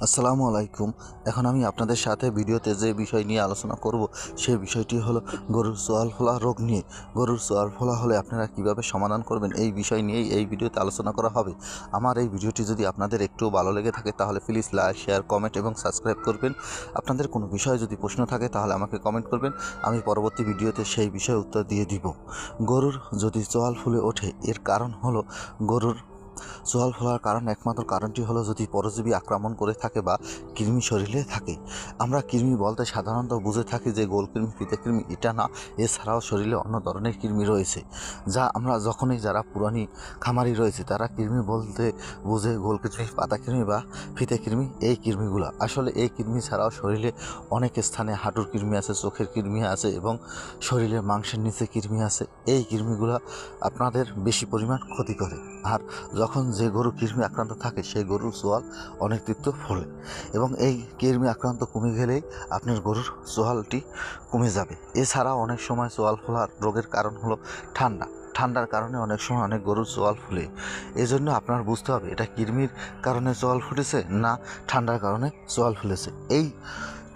আসসালামু আলাইকুম। এখন আমি আপনাদের সাথে ভিডিওতে যে বিষয় নিয়ে আলোচনা করব সেই বিষয়টি হলো গরুর সোয়াল ফোলা রোগ নিয়ে। গরুর সোয়াল ফোলা হলে আপনারা কীভাবে সমাধান করবেন এই বিষয় নিয়েই এই ভিডিওতে আলোচনা করা হবে। আমার এই ভিডিওটি যদি আপনাদের একটু ভালো লেগে থাকে, তাহলে প্লিজ লাইক শেয়ার কমেন্ট এবং সাবস্ক্রাইব করবেন। আপনাদের কোনো বিষয়ে যদি প্রশ্ন থাকে, তাহলে আমাকে কমেন্ট করবেন। আমি পরবর্তী ভিডিওতে সেই বিষয়ে উত্তর দিয়ে দিব। গরুর যদি চোয়াল ফুলে ওঠে, এর কারণ হলো গরুর চোয়াল ফোলার কারণ একমাত্র কারণটি হলো যদি পরজীবী আক্রমণ করে থাকে বা কৃমি শরীরে থাকে। আমরা কৃমি বলতে সাধারণত বুঝে থাকি যে গোল কৃমি, ফিতে কৃমি এটা না, এছাড়াও শরীরে অন্য ধরনের কৃমি রয়েছে, যা আমরা যখনই যারা পুরানি খামারি রয়েছে, তারা কৃমি বলতে বুঝে গোল কৃমি, পাতা কৃমি বা ফিতে কৃমি, এই কৃমিগুলো। আসলে এই কৃমি ছাড়াও শরীরে অনেক স্থানে হাঁটুর কৃমি আছে, চোখের কৃমি আছে এবং শরীরের মাংসের নিচে কৃমি আছে। এই কৃমিগুলো আপনাদের বেশি পরিমাণ ক্ষতি করে। আর যখন যে গরু কৃমি আক্রান্ত থাকে, সেই গরুর সোয়াল অনেক তীব্র ফলে এবং এই কৃমি আক্রান্ত কমে গেলেই আপনার গরুর সোয়ালটি কমে যাবে। এছাড়া অনেক সময় সোয়াল ফোলার রোগের কারণ হলো ঠান্ডা। ঠান্ডার কারণে অনেক সময় অনেক গরুর সোয়াল ফুলে। এই জন্য আপনার বুঝতে হবে, এটা কৃমির কারণে সোয়াল ফুটেছে না ঠান্ডার কারণে সোয়াল ফুলেছে।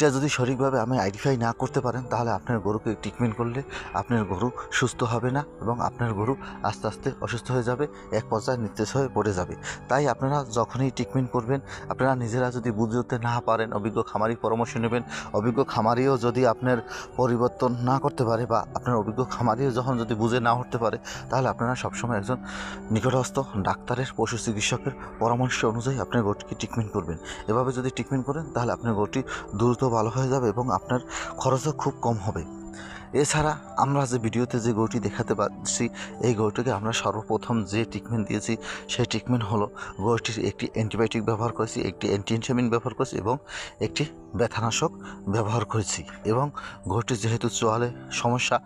এইটা যদি সঠিকভাবে আমি আইডেন্টিফাই না করতে পারেন, তাহলে আপনার গরুকে ট্রিটমেন্ট করলে আপনার গরু সুস্থ হবে না এবং আপনার গরু আস্তে আস্তে অসুস্থ হয়ে যাবে, এক পর্যায়ে নির্দেশ হয়ে পড়ে যাবে। তাই আপনারা যখনই ট্রিটমেন্ট করবেন, আপনারা নিজেরা যদি বুঝতে না পারেন, অভিজ্ঞ খামারি পরামর্শ নেবেন, অভিজ্ঞ খামারিও যদি আপনার পরিবর্তন না করতে পারে বা আপনার অভিজ্ঞ খামারিও যখন যদি বুঝে না উঠতে পারে, তাহলে আপনারা সবসময় একজন নিকটস্থ ডাক্তারের, পশু চিকিৎসকের পরামর্শ অনুযায়ী আপনার গরুটিকে ট্রিটমেন্ট করবেন। এভাবে যদি ট্রিটমেন্ট করেন, তাহলে আপনার গরুটি দ্রুত ভালো হয়ে যাবে এবং আপনার খরচও খুব কম হবে। এছাড়া আমরা যে ভিডিওতে যে গরুটি দেখাতে পারছি, এই গরুটিকে আমরা সর্বপ্রথম যে ট্রিটমেন্ট দিয়েছি, সেই ট্রিটমেন্ট হলো গরুটির একটি অ্যান্টিবায়োটিক ব্যবহার করেছি, একটি অ্যান্টিহিস্টামিন ব্যবহার করেছি এবং একটি ব্যথানাশক ব্যবহার করেছি। এবং গরুটির যেহেতু চোয়ালে সমস্যা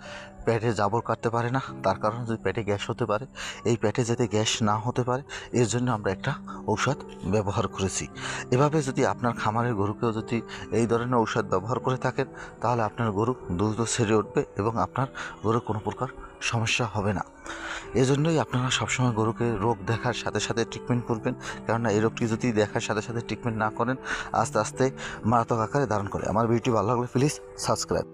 পেটে জাবর কাটতে পারে না। তার কারণে যদি পেটে গ্যাস হতে পারে, এই পেটে যাতে গ্যাস না হতে পারে, এর জন্য আমরা একটা ঔষধ ব্যবহার করেছি। এভাবে যদি আপনার খামারের গরুকেও যদি এই ধরনের ঔষধ ব্যবহার করে থাকেন, তাহলে আপনার গরু দ্রুত সেরে উঠবে এবং আপনার গরুর কোনো প্রকার সমস্যা হবে না। এজন্যই আপনারা সবসময় গরুকে রোগ দেখার সাথে সাথে ট্রিটমেন্ট করবেন। কেননা এই রোগটি যদি দেখার সাথে সাথে ট্রিটমেন্ট না করেন, আস্তে আস্তে মারাত্মক আকারে ধারণ করে। আমার ভিডিওটি ভালো লাগলে প্লিজ সাবস্ক্রাইব